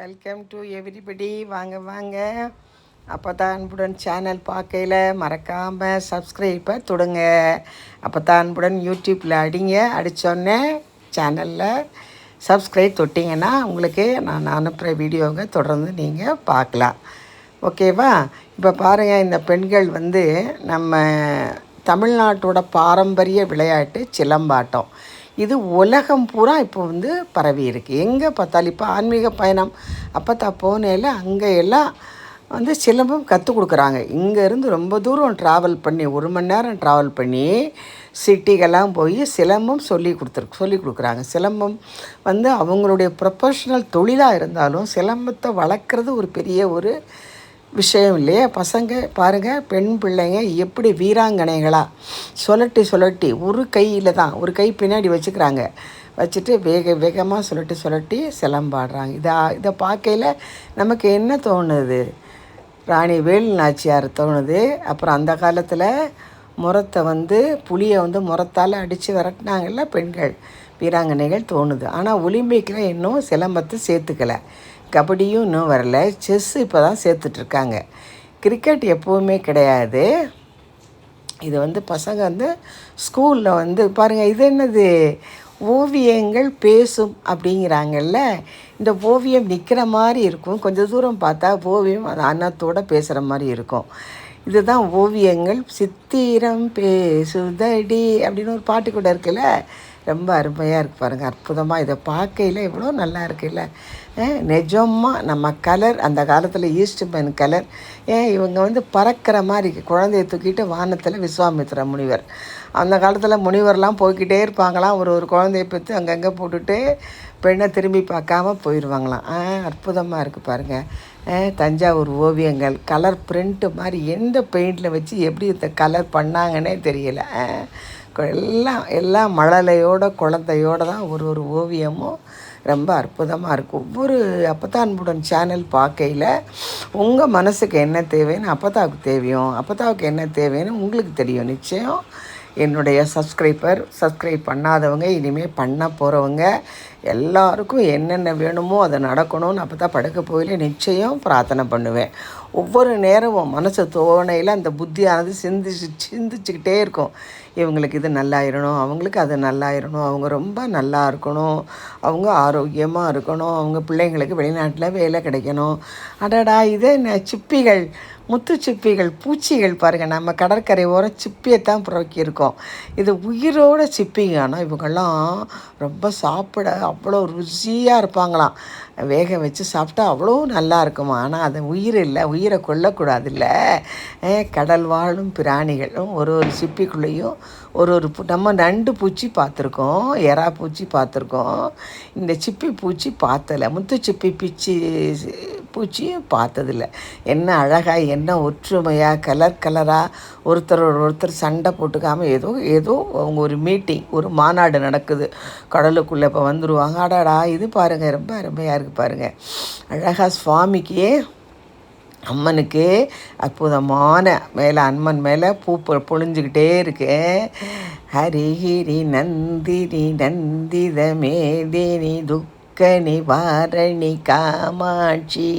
Welcome to everybody வாங்க வாங்க. அப்போ தான் அன்புடன் சேனல் பார்க்கையில் மறக்காமல் சப்ஸ்கிரைப்பை தொடுங்க. அப்போ தான் அன்புடன் யூடியூப்பில் அடிங்க. அடித்தோடனே சேனலில் சப்ஸ்கிரைப் தொட்டிங்கன்னா உங்களுக்கு நான் அனுப்புகிற வீடியோங்க தொடர்ந்து நீங்கள் பார்க்கலாம். ஓகேவா இப்போ பாருங்கள் இந்த பெண்கள் வந்து நம்ம தமிழ்நாட்டோட பாரம்பரிய விளையாட்டு சிலம்பாட்டம். இது உலகம் பூரா இப்போ வந்து பரவி இருக்கு. எங்கே பார்த்தாலும் இப்போ ஆன்மீக பயணம் அப்போ தான் போனேல அங்கே எல்லாம் வந்து சிலம்பம் கற்றுக் கொடுக்குறாங்க. இங்கேருந்து ரொம்ப தூரம் ட்ராவல் பண்ணி ஒரு மணி நேரம் ட்ராவல் பண்ணி சிட்டிக்கெல்லாம் போய் சிலம்பம் சொல்லி கொடுத்துரு சொல்லி கொடுக்குறாங்க. சிலம்பம் வந்து அவங்களுடைய ப்ரொஃபஷ்னல் தொழிலாக இருந்தாலும் சிலம்பத்தை வளர்க்குறது ஒரு பெரிய ஒரு விஷயம் இல்லையா. பசங்க பாருங்கள் பெண் பிள்ளைங்க எப்படி வீராங்கனைகளாக சுழட்டி சுழட்டி ஒரு கையில் தான். ஒரு கை பின்னாடி வச்சுக்கிறாங்க. வச்சுட்டு வேக வேகமாக சுழட்டி சுழட்டி சிலம்பாடுறாங்க. இதை இதை பார்க்கையில் நமக்கு என்ன தோணுது? ராணி வேலு நாச்சியார் தோணுது. அப்புறம் அந்த காலத்தில் முரத்தை வந்து புளியை வந்து முரத்தால் அடித்து விரட்டினாங்கல்ல பெண்கள். வீராங்கனைகள் தோணுது. ஆனால் ஒலிம்பிக்கில் இன்னும் சிலம்பத்தை சேர்த்துக்கலை. கபடியும் இன்னும் வரல. செஸ்ஸு இப்போ தான் சேர்த்துட்ருக்காங்க. கிரிக்கெட் எப்போவுமே கிடையாது. இது வந்து பசங்க வந்து ஸ்கூலில் வந்து பாருங்கள் இது என்னது? ஓவியங்கள் பேசும் அப்படிங்கிறாங்கல்ல? இந்த ஓவியம் நிற்கிற மாதிரி இருக்கும். கொஞ்சம் தூரம் பார்த்தா ஓவியம் அது அன்னத்தோடு பேசுகிற மாதிரி இருக்கும். இதுதான் ஓவியங்கள். சித்திரம் பேசுதடி அப்படின்னு ஒரு பாட்டு கூட இருக்குல்ல? ரொம்ப அருமையாக இருக்குது பாருங்கள் அற்புதமாக இதை பார்க்கையில் எவ்வளோ நல்லா இருக்குல்ல நிஜமாக நம்ம கலர் அந்த காலத்தில் ஈஸ்ட்மேன் கலர். ஏன் இவங்க வந்து பறக்கிற மாதிரி குழந்தைய தூக்கிட்டு வானத்தில் விஸ்வாமித்ர முனிவர். அந்த காலத்தில் முனிவர்லாம் போய்கிட்டே இருப்பாங்களாம். ஒரு ஒரு குழந்தைய பெற்று அங்கங்கே போட்டுட்டு பெண்ணை திரும்பி பார்க்காம போயிடுவாங்களாம் அற்புதமாக இருக்குது பாருங்கள் தஞ்சாவூர் ஓவியங்கள் கலர் பிரிண்ட்டு மாதிரி எந்த பெயிண்டில் வச்சு எப்படி இந்த கலர் பண்ணாங்கன்னே தெரியல. எல்லாம் எல்லாம் மழலையோட குழந்தையோட தான் ஒரு ஒரு ஓவியமும் ரொம்ப அற்புதமாக இருக்கும். ஒவ்வொரு அப்பத்தான்புடன் சேனல் பார்க்கையில் உங்கள் மனசுக்கு என்ன தேவைன்னு அப்பத்தாவுக்கு தேவையும் அப்பத்தாவுக்கு என்ன தேவைன்னு உங்களுக்கு தெரியும். நிச்சயம் என்னுடைய சப்ஸ்கிரைபர் சப்ஸ்கிரைப் பண்ணாதவங்க இனிமேல் பண்ண போகிறவங்க எல்லாருக்கும் என்னென்ன வேணுமோ அதை நடக்கணும்னு அப்போ தான் படுக்க போயில நிச்சயம் பிரார்த்தனை பண்ணுவேன். ஒவ்வொரு நேரமும் மனசு தோணையில் அந்த புத்தியானது சிந்திச்சு சிந்திச்சுக்கிட்டே இருக்கும். இவங்களுக்கு இது நல்லாயிடணும் அவங்களுக்கு அது நல்லாயிடணும் அவங்க ரொம்ப நல்லா இருக்கணும் அவங்க ஆரோக்கியமாக இருக்கணும் அவங்க பிள்ளைங்களுக்கு வெளிநாட்டில் வேலை கிடைக்கணும். அடடா இதே என்ன சிப்பிகள்? முத்து சிப்பிகள் பூச்சிகள் பாருங்கள் நம்ம கடற்கரை ஓரம் சிப்பியை தான் புறக்கியிருக்கோம் இது உயிரோட சிப்பிங்க ஆனால் இவங்கெல்லாம் ரொம்ப சாப்பிட அவ்வளோ ருசியாக இருப்பாங்களாம். வேக வச்சு சாப்பிட்டா அவ்வளோ நல்லா இருக்குமா? ஆனால் அது உயிர் இல்லை. உயிரை கொல்லக்கூடாதுல்ல. கடல் வாழும் பிராணிகளும் ஒரு ஒரு சிப்பிக்குள்ளேயும் ஒரு ஒரு நம்ம நண்டு பூச்சி பார்த்துருக்கோம். எறா பூச்சி பார்த்துருக்கோம். இந்த சிப்பி பூச்சி பார்த்தலை. முத்து சிப்பி பிச்சி பூச்சியும் பார்த்ததில்ல. என்ன அழகாக என்ன ஒற்றுமையாக கலர் கலராக ஒருத்தரோட ஒருத்தர் சண்டை போட்டுக்காமல் ஏதோ ஏதோ அவங்க ஒரு மீட்டிங் ஒரு மாநாடு நடக்குது. கடலுக்குள்ளே இப்போ வந்துடுவாங்க அடாடா இது பாருங்கள் ரொம்ப அருமையாக இருக்குது பாருங்கள் அழகாக சுவாமிக்கு அம்மனுக்கு அற்புதமான மேலே அம்மன் மேலே பூ பொழிஞ்சுக்கிட்டே இருக்கு. ஹரிஹிரி நந்தினி நந்தித மேதினி துக்க நிவாரணி காமாட்சி.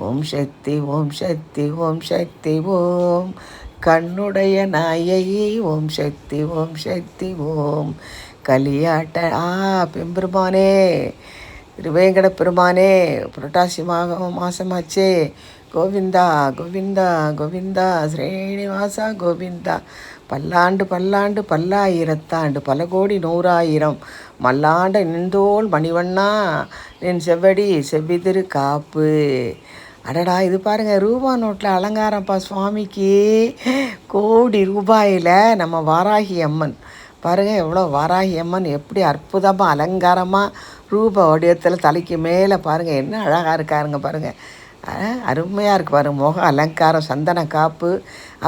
ஓம் சக்தி ஓம் சக்தி ஓம் சக்தி ஓம். கண்ணுடைய நாயகி ஓம் சக்தி ஓம் சக்தி ஓம். கலியாட்ட ஆ பெம்பெருமானே. திருவேங்கட பெருமானே புரட்டாசி மாக மாசமாச்சே. கோவிந்தா கோவிந்தா கோவிந்தா ஸ்ரீனிவாசா கோவிந்தா. பல்லாண்டு பல்லாண்டு பல்லாயிரத்தாண்டு பல கோடி நூறாயிரம். மல்லாண்ட நின்றோள் மணிவண்ணா நின் செவ்வடி செவ்விதிரு காப்பு. அடடா இது பாருங்கள் ரூபா நோட்டில் அலங்காரம்ப்பா சுவாமிக்கு. கோடி ரூபாயில் நம்ம வாராகி அம்மன். பாருங்கள் எவ்வளோ வாராகி அம்மன் எப்படி அற்புதமாக அலங்காரமாக ரூபா வடிவத்தில் தலைக்கு மேலே பாருங்கள் என்ன அழகாக இருக்காருங்க பாருங்கள் அருமையாக இருக்குது பாருங்கள் முக அலங்காரம் சந்தன காப்பு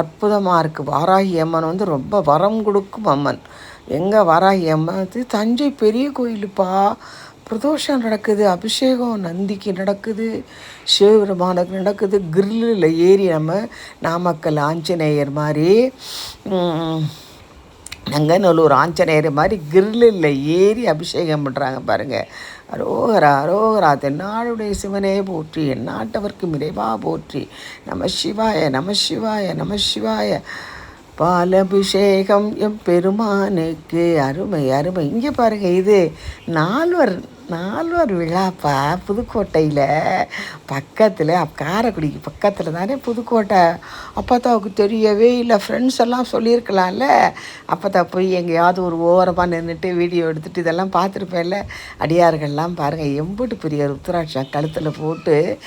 அற்புதமாக இருக்குது வாராகி அம்மன் வந்து ரொம்ப வரம் கொடுக்கும் அம்மன். எங்கே வாராகி அம்மன்? வந்து தஞ்சை பெரிய கோயிலுப்பா. பிரதோஷம் நடக்குது அபிஷேகம் நந்திக்கு நடக்குது சிவபெருமானுக்கு நடக்குது கிரில்லில் ஏறி நம்ம நாமக்கல் ஆஞ்சநேயர் மாதிரி நங்கநல்லூர் ஆஞ்சநேயர் மாதிரி கிரில்லில் ஏறி அபிஷேகம் பண்ணுறாங்க பாருங்கள் அரோகரா அரோகரா தென்னாடுடைய சிவனே போற்றி எந்நாட்டவர்க்கு இறைவா போற்றி. நம சிவாய நம சிவாய நம சிவாய. பாலபிஷேகம் எம் பெருமானுக்கு. அருமை அருமை. இங்கே பாருங்கள் இது நால்வர் நால்வார் விழாப்பா புதுக்கோட்டையில். பக்கத்தில் காரைக்குடிக்கு பக்கத்தில் தானே புதுக்கோட்டை. அப்பத்தாவுக்கு தெரியவே இல்லை. ஃப்ரெண்ட்ஸ் எல்லாம் சொல்லியிருக்கலாம்ல. அப்பத்தா போய் எங்கேயாவது ஒரு ஓரமாக நின்றுட்டு வீடியோ எடுத்துகிட்டு இதெல்லாம் பார்த்துருப்பேன்ல. அடியார்கள்லாம் பாருங்கள் எம்புட்டு பெரிய ருத்ராட்சம் கழுத்தில் போட்டு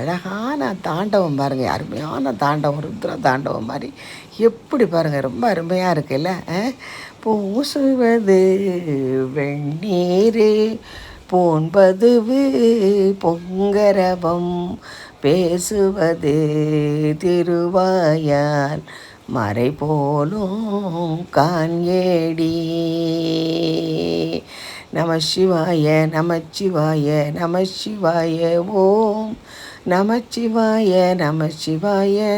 அழகான தாண்டவம் பாருங்கள் அருமையான தாண்டவம் ருத்ர தாண்டவம் மாதிரி. எப்படி பாருங்கள் ரொம்ப அருமையாக இருக்குல்ல பூசுவது வெண்ணீர் போன்பதுவு பொங்கரபம் பேசுவது திருவாயால் மறை போலும் கான்யேடி நம சிவாய நமச்சிவாய நம சிவாய ஓம் நமச்சிவாய நம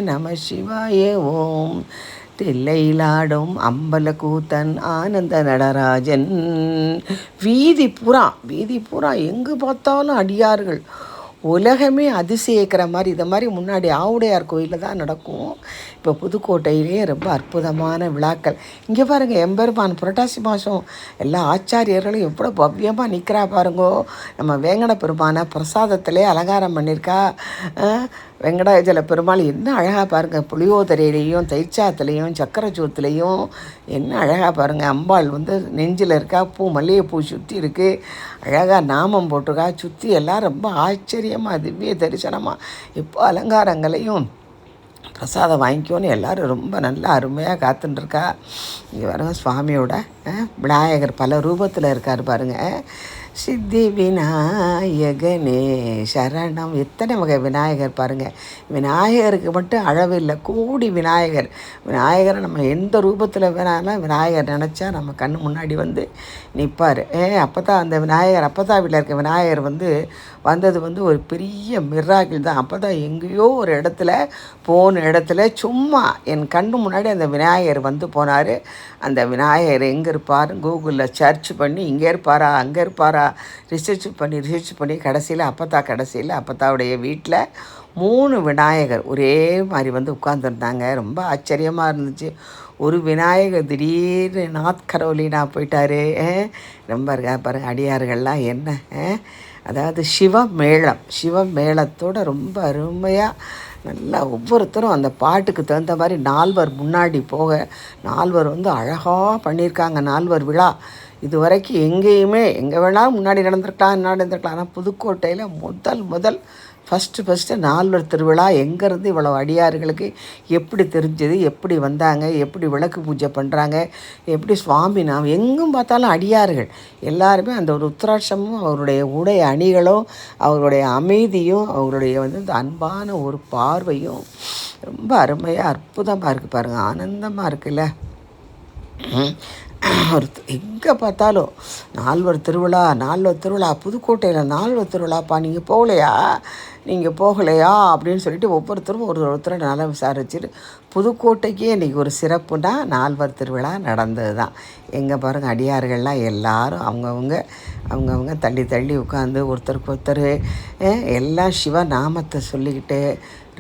நமசிவாய ஓம். தில்லையிலாடும் அம்பலக்கூத்தன் ஆனந்த நடராஜன். வீதி புறா வீதி புறா எங்கு பார்த்தாலும் அடியார்கள். உலகமே அதிசயிக்கிற மாதிரி இதை மாதிரி முன்னாடி ஆவுடையார் கோயிலில் தான் நடக்கும். இப்போ புதுக்கோட்டையிலே ரொம்ப அற்புதமான விழாக்கள். இங்கே பாருங்கள் எம்பெருமான் புரட்டாசி மாதம் எல்லா ஆச்சாரியர்களும் எவ்வளோ பவ்யமாக நிற்கிறா பாருங்கோ. நம்ம வேங்கட பெருமானை பிரசாதத்திலே அலங்காரம் பண்ணியிருக்கா வெங்கடாஜல பெருமாள் என்ன அழகாக பாருங்கள் புளியோதரையிலையும் தைச்சாத்துலேயும் சக்கரச்சூத்துலேயும் என்ன அழகாக பாருங்கள் அம்பாள் வந்து நெஞ்சில் இருக்கா பூ மல்லிகைப்பூ சுற்றி இருக்குது அழகாக நாமம் போட்டிருக்கா சுற்றி எல்லாம் ரொம்ப ஆச்சரியமாக திவ்ய தரிசனமாக இப்போ அலங்காரங்களையும் பிரசாதம் வாங்கிக்கோன்னு எல்லோரும் ரொம்ப நல்லா அருமையாக காத்துட்டுருக்கா இங்கே வர சுவாமியோட விநாயகர் பல ரூபத்தில் இருக்கார் பாருங்கள் சித்தி விநாயகனே சரணம். எத்தனை வகை விநாயகர் பாருங்கள் விநாயகருக்கு மட்டும் அளவில்லை கூடி விநாயகர். விநாயகரை நம்ம எந்த ரூபத்தில் வேணாலும் விநாயகர் நினச்சா நம்ம கண்ணு முன்னாடி வந்து நிற்பார் ஏ அப்போ தான் அந்த விநாயகர் அப்பத்தாவில் இருக்க விநாயகர் வந்து வந்தது வந்து ஒரு பெரிய மிராக்கிள் தான். அப்போ தான் எங்கேயோ ஒரு இடத்துல போன இடத்துல சும்மா என் கண்ணு முன்னாடி அந்த விநாயகர் வந்து போனார். அந்த விநாயகர் எங்கே இருப்பார் கூகுளில் சர்ச் பண்ணி இங்கே இருப்பாரா அங்கே இருப்பாரா ரிசர்ச் பண்ணி ரிசர்ச் பண்ணி கடைசியில் அப்பத்தா கடைசியில் அப்பத்தாவுடைய வீட்டில் மூணு விநாயகர் ஒரே மாதிரி வந்து உட்காந்துருந்தாங்க ரொம்ப ஆச்சரியமாக இருந்துச்சு. ஒரு விநாயகர் திடீர்னு நார்த் கரோலினா போயிட்டாரு ரொம்ப இருக்கா பாருங்க அடியார்கள்லாம் என்ன அதாவது சிவ மேளம் சிவ மேளத்தோட ரொம்ப அருமையாக நல்லா ஒவ்வொருத்தரும் அந்த பாட்டுக்கு தகுந்த மாதிரி நால்வர் முன்னாடி போக நால்வர் வந்து அழகாக பண்ணியிருக்காங்க நால்வர் விழா. இது வரைக்கும் எங்கேயுமே எங்கே வேணாலும் முன்னாடி நடந்திருக்கலாம் நடந்திருக்கலாம். ஆனால் புதுக்கோட்டையில் முதல் முதல் ஃபஸ்ட்டு ஃபஸ்ட்டு நால்வர் திருவிழா எங்கேருந்து இவ்வளோ அடியார்களுக்கு எப்படி தெரிஞ்சது எப்படி வந்தாங்க எப்படி விளக்கு பூஜை பண்ணுறாங்க எப்படி சுவாமி நாம் எங்கும் பார்த்தாலும் அடியார்கள். எல்லாருமே அந்த ஒரு உத்தராட்சமும் அவருடைய உடை அணிகளும் அவருடைய அமைதியும் அவருடைய வந்து இந்த அன்பான ஒரு பார்வையும் ரொம்ப அருமையாக அற்புதமாக இருக்குது பாருங்கள் ஆனந்தமாக இருக்குல்ல? ஒரு எங்கே பார்த்தாலும் நால்வர் திருவிழா நால்வர் திருவிழா புதுக்கோட்டையில் நால்வர் திருவிழாப்பா நீங்கள் போகலையா? நீங்கள் போகலையா? அப்படின்னு சொல்லிட்டு ஒவ்வொருத்தரும் ஒரு ஒருத்தரை நல்லா விசாரிச்சுட்டு புதுக்கோட்டைக்கே இன்றைக்கி ஒரு சிறப்புனா நால்வர் திருவிழா நடந்தது தான் எங்கே பாருங்கள் அடியார்கள்லாம் எல்லோரும் அவங்கவுங்க அவங்கவுங்க தள்ளி தள்ளி உட்காந்து ஒருத்தருக்கு ஒருத்தர் எல்லாம் சிவ நாமத்தை சொல்லிக்கிட்டு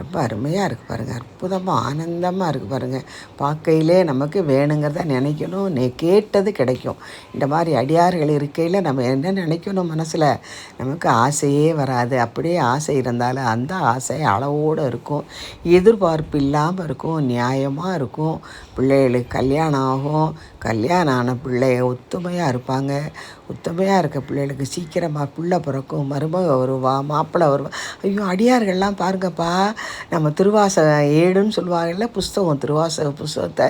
ரொம்ப அருமையாக இருக்குது பாருங்கள் அற்புதமாக ஆனந்தமாக இருக்குது பாருங்கள் பார்க்கையிலே நமக்கு வேணுங்கிறத நினைக்கணும். நே கேட்டது கிடைக்கும். இந்த மாதிரி அடியார்கள் இருக்கையில் நம்ம என்ன நினைக்கணும் மனசில்? நமக்கு ஆசையே வராது. அப்படியே ஆசை இருந்தாலும் அந்த ஆசை அளவோடு இருக்கும். எதிர்பார்ப்பு இல்லாமல் இருக்கும். நியாயமாக இருக்கும். பிள்ளைகளுக்கு கல்யாணம் ஆகும். கல்யாணம் ஆன பிள்ளைய ஒத்துமையாக இருப்பாங்க. ஒத்துமையாக இருக்க பிள்ளைகளுக்கு சீக்கிரமாக பிள்ளை பிறக்கும் மருமக வருவா மாப்பிள்ளை வருவா. ஐயோ அடியார்கள்லாம் பாருங்கப்பா. நம்ம திருவாச ஏடுன்னு சொல்லுவாங்கல்ல புஸ்தகம் திருவாசக புஸ்தகத்தை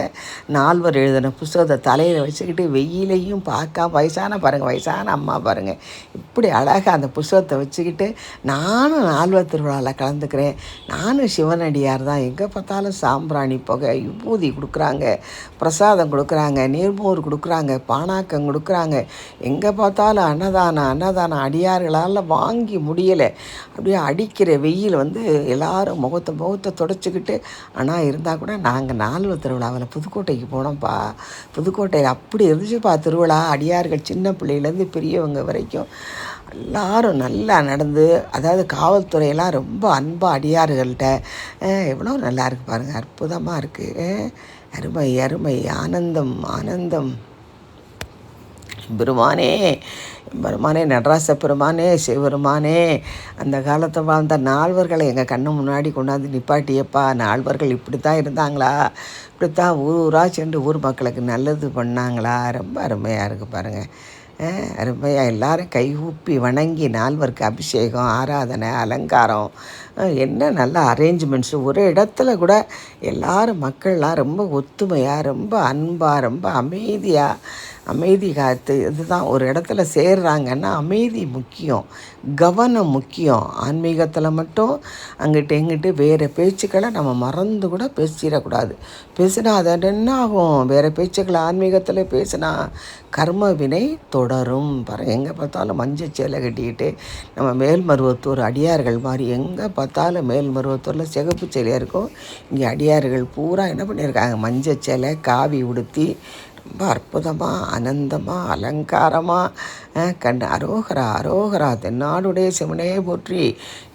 நால்வர் எழுதின புஸ்தகத்தை தலையில் வச்சுக்கிட்டு வெயிலையும் பார்க்காம வயசான பாருங்கள் வயசான அம்மா பாருங்கள் இப்படி அழகாக அந்த புஸ்தகத்தை வச்சுக்கிட்டு நானும் நால்வர் திருவிழாவில் கலந்துக்கிறேன். நானும் சிவனடியார் தான். எங்கே பார்த்தாலும் சாம்பிராணி புகை விபூதி கொடுக்குறாங்க. பிரசாதம் கொடுக்குறாங்க நீர்மோர் கொடுக்குறாங்க பானாக்கம் கொடுக்குறாங்க. எங்கே பார்த்தாலும் அன்னதானம் அன்னதானம் அடியார்களால் வாங்கி முடியலை. அப்படியே அடிக்கிற வெயில் வந்து எல்லாரும் முகத்தை முகத்தை தொடச்சிக்கிட்டு ஆனால் இருந்தால் கூட நாங்கள் நால்வர் திருவிழாவில் புதுக்கோட்டைக்கு போனோம்ப்பா. புதுக்கோட்டையில் அப்படி இருந்துச்சுப்பா திருவிழா. அடியார்கள் சின்ன பிள்ளையிலேருந்து பெரியவங்க வரைக்கும். எல்லாரும் நல்லா நடந்து அதாவது காவல்துறையெல்லாம் ரொம்ப அன்பாக அடியார்கள்ட்ட எவ்வளோ நல்லா இருக்குது பாருங்கள் அற்புதமாக இருக்குது அருமை அருமை ஆனந்தம் ஆனந்தம். பெருமானே பெருமானே நடராச பெருமானே சிவபெருமானே அந்த காலத்தை வாழ்ந்த நால்வர்களை எங்கள் கண்ணு முன்னாடி கொண்டாந்து நிப்பாட்டியப்பா நால்வர்கள் இப்படி தான் இருந்தாங்களா? இப்படி தான் ஊர் ஊராக சென்று ஊர் மக்களுக்கு நல்லது பண்ணாங்களா? ரொம்ப அருமையாக இருக்குது பாருங்கள் அருமையாக எல்லாரும் கைகூப்பி வணங்கி நால்வருக்கு அபிஷேகம் ஆராதனை அலங்காரம். என்ன நல்ல அரேஞ்ச்மெண்ட்ஸு ஒரு இடத்துல கூட எல்லாரும் மக்கள்லாம் ரொம்ப ஒத்துமையாக ரொம்ப அன்பாக ரொம்ப அமைதியாக அமைதி காத்து இதுதான் ஒரு இடத்துல சேர்றாங்கன்னா அமைதி முக்கியம் கவனம் முக்கியம். ஆன்மீகத்தில் மட்டும் அங்கிட்டு எங்கிட்டு வேறு பேச்சுக்களை நம்ம மறந்து கூட பேசிடக்கூடாது. பேசினா அது என்ன ஆகும் வேறு பேச்சுக்களை ஆன்மீகத்தில் பேசினா கர்ம வினை தொடரும். பாரு எங்கே பார்த்தாலும் மஞ்சள் சேலை கட்டிக்கிட்டு நம்ம மேல்மருவத்தூர் அடியார்கள் மாதிரி எங்கே பார்த்தாலும் மேல்மருவத்தூரில் சிகப்பு சேலையாக இருக்கும். இங்கே அடியார்கள் பூரா என்ன பண்ணியிருக்காங்க? மஞ்சள் சேலை காவி உடுத்தி ரொம்ப அற்புதமாக அனந்தமாக அலங்காரமாக கண் அரோகரா அரோகரா தென்னாடுடைய சிவனே போற்றி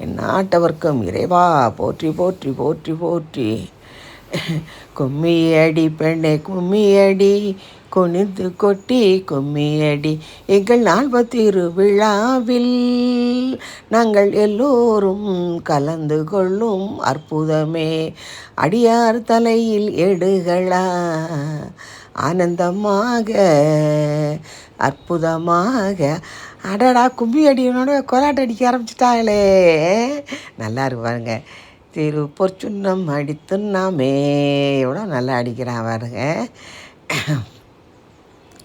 எந்நாட்டவர்க்கும் இறைவா போற்றி போற்றி போற்றி போற்றி. கும்மியடி பெண்ணே கும்மியடி குனிந்து கொட்டி கும்மியடி எங்கள் நால்வத்திரு விழாவில் நாங்கள் எல்லோரும் கலந்து கொள்ளும் அற்புதமே. அடியார் தலையில் எடுகளா ஆனந்தமாக அற்புதமாக. அடடா கும்பி அடியோட கொலாட்டை அடிக்க ஆரம்பிச்சிட்டாங்களே. நல்லா இருப்பாருங்க திரு பொற்சுன்னம் அடித்துன்னாமே எவ்வளோ நல்லா அடிக்கிறான் பாருங்க.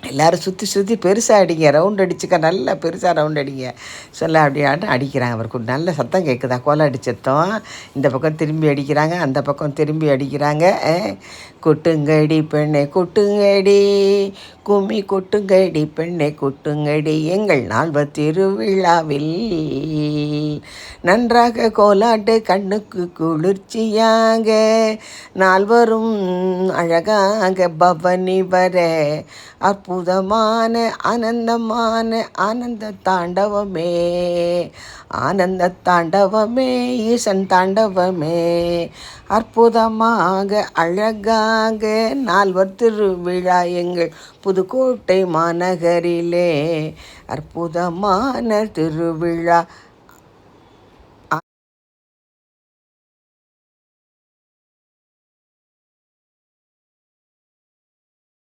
எல்லோரும் சுற்றி சுற்றி பெருசாக அடிங்க. ரவுண்ட் அடிச்சுக்க நல்லா பெருசாக ரவுண்ட் அடிங்க. சொல்ல அப்படியாட்டு அடிக்கிறாங்க. அவருக்கு நல்ல சத்தம் கேட்குதா கோலம் அடிச்சத்தம் இந்த பக்கம் திரும்பி அடிக்கிறாங்க. அந்த பக்கம் திரும்பி அடிக்கிறாங்க. கொட்டுங்கடி பெண்ணை கொட்டுங்கடி. கும்மி கொட்டுங்கடி பெண்ணை கொட்டுங்கடி. எங்கள் நால்வ திருவிழாவில் நன்றாக கோலாட்டு கண்ணுக்கு குளிர்ச்சியாக நால்வரும் அழகாக பவனி வர அற்புதமான ஆனந்தமான ஆனந்த தாண்டவமே. ஆனந்த தாண்டவமே ஈசன் தாண்டவமே. அற்புதமாக அழகாக நால்வர் திருவிழா எங்கள் புதுக்கோட்டை மாநகரிலே. அற்புதமான திருவிழா